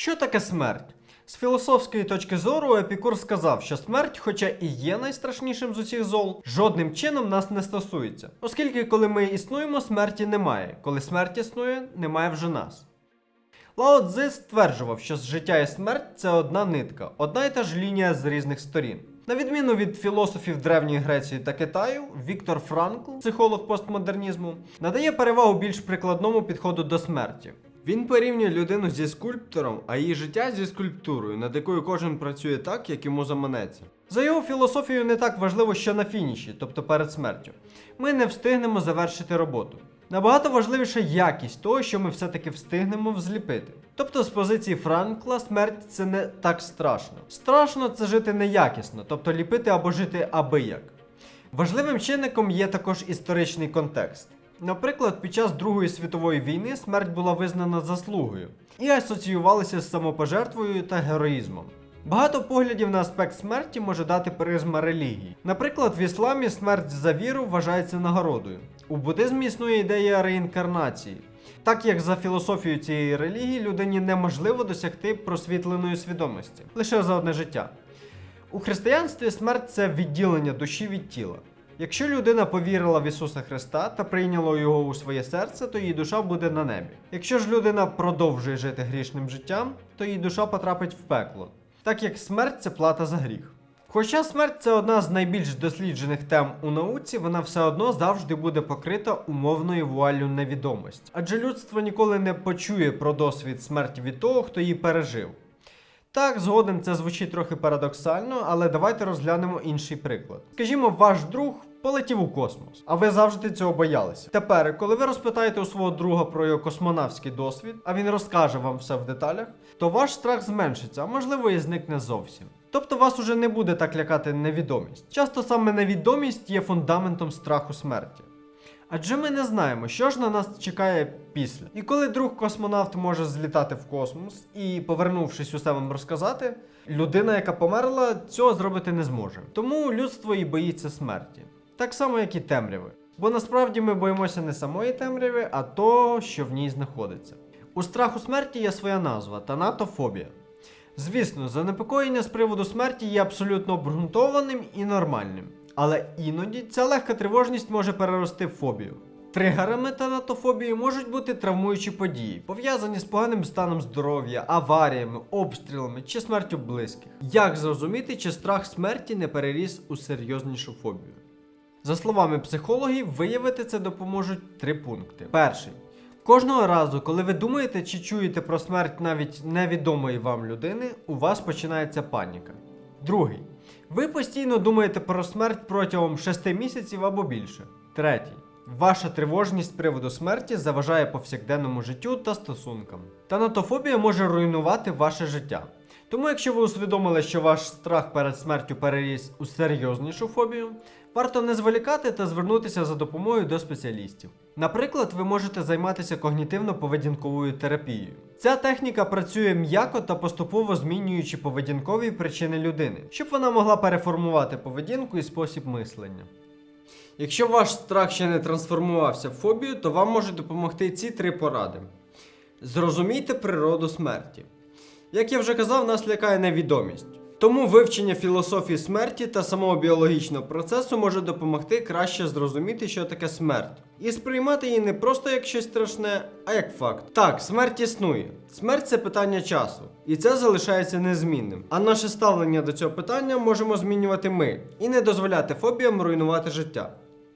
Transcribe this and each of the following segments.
Що таке смерть? З філософської точки зору Епікур сказав, що смерть, хоча і є найстрашнішим з усіх зол, жодним чином нас не стосується. Оскільки, коли ми існуємо, смерті немає. Коли смерть існує, немає вже нас. Лао Цзи стверджував, що життя і смерть це одна нитка, одна й та ж лінія з різних сторін. На відміну від філософів Древньої Греції та Китаю, Віктор Франкл, психолог постмодернізму, надає перевагу більш прикладному підходу до смерті. Він порівнює людину зі скульптором, а її життя зі скульптурою, над якою кожен працює так, як йому заманеться. За його філософією не так важливо, що на фініші, тобто перед смертю. Ми не встигнемо завершити роботу. Набагато важливіша якість того, що ми все-таки встигнемо взліпити. Тобто, з позиції Франкла, смерть це не так страшно. Страшно це жити неякісно, тобто ліпити або жити аби як. Важливим чинником є також історичний контекст. Наприклад, під час Другої світової війни смерть була визнана заслугою і асоціювалася з самопожертвою та героїзмом. Багато поглядів на аспект смерті може дати призма релігії. Наприклад, в ісламі смерть за віру вважається нагородою. У буддизмі існує ідея реінкарнації. Так як за філософією цієї релігії людині неможливо досягти просвітленої свідомості лише за одне життя. У християнстві смерть це відділення душі від тіла. Якщо людина повірила в Ісуса Христа та прийняла його у своє серце, то її душа буде на небі. Якщо ж людина продовжує жити грішним життям, то її душа потрапить в пекло, так як смерть це плата за гріх. Хоча смерть це одна з найбільш досліджених тем у науці, вона все одно завжди буде покрита умовною вуаллю невідомості. Адже людство ніколи не почує про досвід смерті від того, хто її пережив. Так, згоден це звучить трохи парадоксально, але давайте розглянемо інший приклад. Скажімо, ваш друг полетів у космос, а ви завжди цього боялися. Тепер, коли ви розпитаєте у свого друга про його космонавський досвід, а він розкаже вам все в деталях, то ваш страх зменшиться, а можливо і зникне зовсім. Тобто вас уже не буде так лякати невідомість. Часто саме невідомість є фундаментом страху смерті. Адже ми не знаємо, що ж на нас чекає після. І коли друг космонавт може злітати в космос і, повернувшись усе вам розказати, людина, яка померла, цього зробити не зможе. Тому людство і боїться смерті. Так само, як і темряви. Бо насправді ми боїмося не самої темряви, а того, що в ній знаходиться. У страху смерті є своя назва танатофобія. Звісно, занепокоєння з приводу смерті є абсолютно обґрунтованим і нормальним. Але іноді ця легка тривожність може перерости в фобію. Тригерами танатофобії можуть бути травмуючі події, пов'язані з поганим станом здоров'я, аваріями, обстрілами чи смертю близьких. Як зрозуміти, чи страх смерті не переріс у серйознішу фобію? За словами психологів, виявити це допоможуть три пункти. Перший. Кожного разу, коли ви думаєте чи чуєте про смерть навіть невідомої вам людини, у вас починається паніка. Другий. Ви постійно думаєте про смерть протягом 6 місяців або більше. Третій. Ваша тривожність з приводу смерті заважає повсякденному життю та стосункам. Танатофобія може руйнувати ваше життя. Тому, якщо ви усвідомили, що ваш страх перед смертю переріс у серйознішу фобію, варто не зволікати та звернутися за допомогою до спеціалістів. Наприклад, ви можете займатися когнітивно-поведінковою терапією. Ця техніка працює м'яко та поступово змінюючи поведінкові причини людини, щоб вона могла переформувати поведінку і спосіб мислення. Якщо ваш страх ще не трансформувався в фобію, то вам можуть допомогти ці три поради. Зрозумійте природу смерті. Як я вже казав, нас лякає невідомість. Тому вивчення філософії смерті та самого біологічного процесу може допомогти краще зрозуміти, що таке смерть, і сприймати її не просто як щось страшне, а як факт. Так, смерть існує. Смерть це питання часу, і це залишається незмінним. А наше ставлення до цього питання можемо змінювати ми і не дозволяти фобіям руйнувати життя.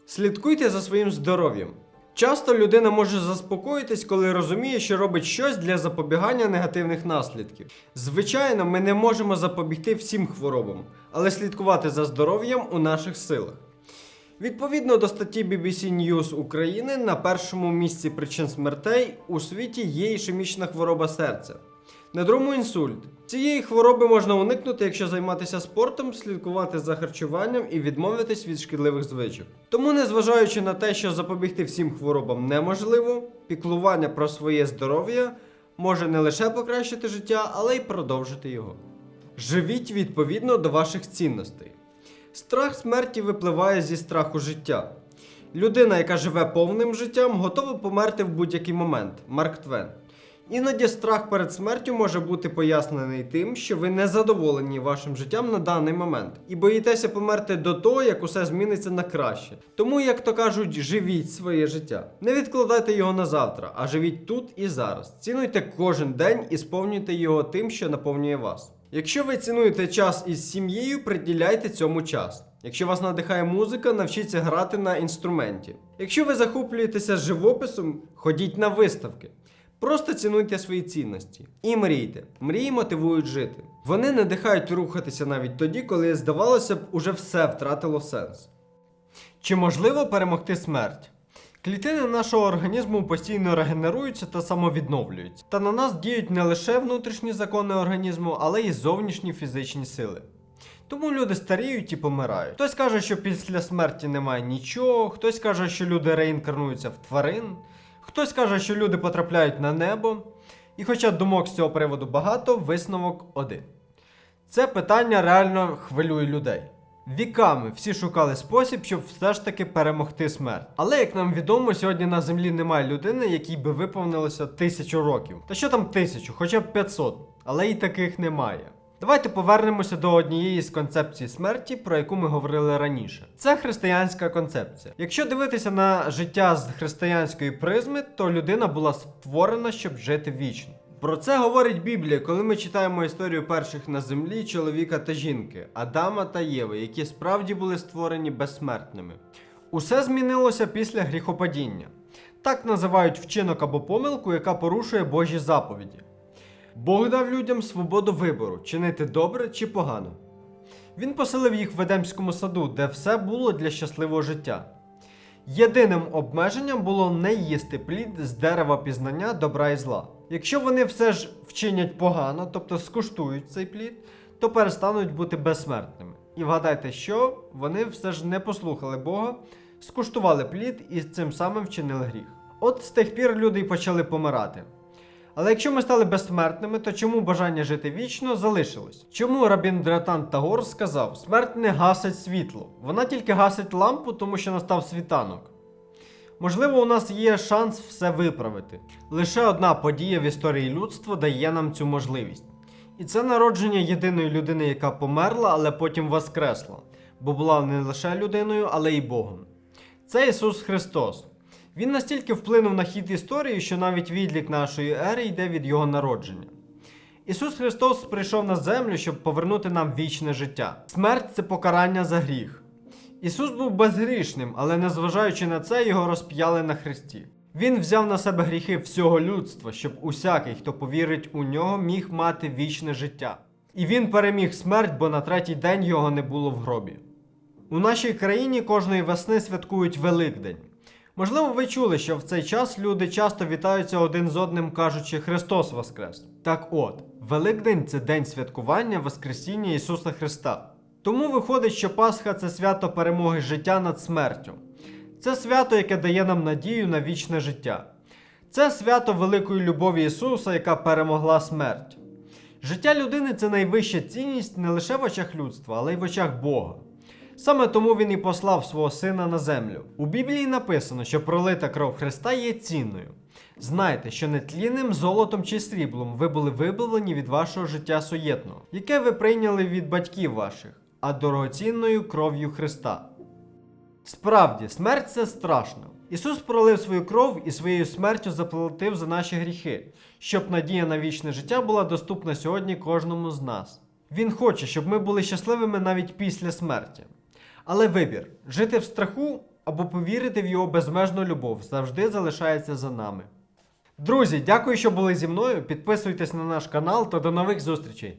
Слідкуйте за своїм здоров'ям. Часто людина може заспокоїтись, коли розуміє, що робить щось для запобігання негативних наслідків. Звичайно, ми не можемо запобігти всім хворобам, але слідкувати за здоров'ям у наших силах. Відповідно до статті BBC News України, на першому місці причин смертей у світі є ішемічна хвороба серця. На другому інсульт. Цієї хвороби можна уникнути, якщо займатися спортом, слідкувати за харчуванням і відмовитись від шкідливих звичок. Тому, незважаючи на те, що запобігти всім хворобам неможливо, піклування про своє здоров'я може не лише покращити життя, але й продовжити його. Живіть відповідно до ваших цінностей. Страх смерті випливає зі страху життя. Людина, яка живе повним життям, готова померти в будь-який момент. Марк Твен. Іноді страх перед смертю може бути пояснений тим, що ви не задоволені вашим життям на даний момент і боїтеся померти до того, як усе зміниться на краще. Тому, як то кажуть, живіть своє життя. Не відкладайте його на завтра, а живіть тут і зараз. Цінуйте кожен день і сповнюйте його тим, що наповнює вас. Якщо ви цінуєте час із сім'єю, приділяйте цьому час. Якщо вас надихає музика, навчіться грати на інструменті. Якщо ви захоплюєтеся живописом, ходіть на виставки. Просто цінуйте свої цінності і мрійте. Мрії мотивують жити. Вони надихають рухатися навіть тоді, коли здавалося б, уже все втратило сенс. Чи можливо перемогти смерть? Клітини нашого організму постійно регенеруються та самовідновлюються. Та на нас діють не лише внутрішні закони організму, але й зовнішні фізичні сили. Тому люди старіють і помирають. Хтось каже, що після смерті немає нічого, хтось каже, що люди реінкарнуються в тварин, хтось каже, що люди потрапляють на небо. І хоча думок з цього приводу багато, висновок один. Це питання реально хвилює людей. Віками всі шукали спосіб, щоб все ж таки перемогти смерть. Але як нам відомо, сьогодні на землі немає людини, якій би виповнилося тисячу років. Та що там тисячу, хоча б 500, але і таких немає. Давайте повернемося до однієї з концепцій смерті, про яку ми говорили раніше. Це християнська концепція. Якщо дивитися на життя з християнської призми, то людина була створена, щоб жити вічно. Про це говорить Біблія, коли ми читаємо історію перших на землі чоловіка та жінки, Адама та Єви, які справді були створені безсмертними. Усе змінилося після гріхопадіння. Так називають вчинок або помилку, яка порушує Божі заповіді. Бог дав людям свободу вибору, чинити добре чи погано. Він поселив їх в Едемському саду, де все було для щасливого життя. Єдиним обмеженням було не їсти плід з дерева пізнання добра і зла. Якщо вони все ж вчинять погано, тобто скуштують цей плід, то перестануть бути безсмертними. І вгадайте, що вони все ж не послухали Бога, скуштували плід і цим самим вчинили гріх. От з тих пір люди й почали помирати. Але якщо ми стали безсмертними, то чому бажання жити вічно залишилось? Чому Рабін Дратан Тагор сказав: смерть не гасить світло, вона тільки гасить лампу, тому що настав світанок. Можливо, у нас є шанс все виправити. Лише одна подія в історії людства дає нам цю можливість. І це народження єдиної людини, яка померла, але потім воскресла, бо була не лише людиною, але й Богом. Це Ісус Христос. Він настільки вплинув на хід історії, що навіть відлік нашої ери йде від Його народження. Ісус Христос прийшов на землю, щоб повернути нам вічне життя. Смерть це покарання за гріх. Ісус був безгрішним, але незважаючи на це, його розп'яли на хресті. Він взяв на себе гріхи всього людства, щоб усякий, хто повірить у нього, міг мати вічне життя. І він переміг смерть, бо на третій день його не було в гробі. У нашій країні кожної весни святкують Великдень. Можливо, ви чули, що в цей час люди часто вітаються один з одним, кажучи Христос Воскрес. Так от, Великдень це день святкування Воскресіння Ісуса Христа. Тому виходить, що Пасха це свято перемоги життя над смертю. Це свято, яке дає нам надію на вічне життя. Це свято великої любові Ісуса, яка перемогла смерть. Життя людини це найвища цінність не лише в очах людства, але й в очах Бога. Саме тому він і послав свого сина на землю. У Біблії написано, що пролита кров Христа є цінною. Знайте, що нетлінним золотом чи сріблом ви були вибавлені від вашого життя суєтного, яке ви прийняли від батьків ваших, а дорогоцінною кров'ю Христа. Справді, смерть це страшно. Ісус пролив свою кров і своєю смертю заплатив за наші гріхи, щоб надія на вічне життя була доступна сьогодні кожному з нас. Він хоче, щоб ми були щасливими навіть після смерті. Але вибір жити в страху або повірити в його безмежну любов завжди залишається за нами. Друзі, дякую, що були зі мною. Підписуйтесь на наш канал та до нових зустрічей!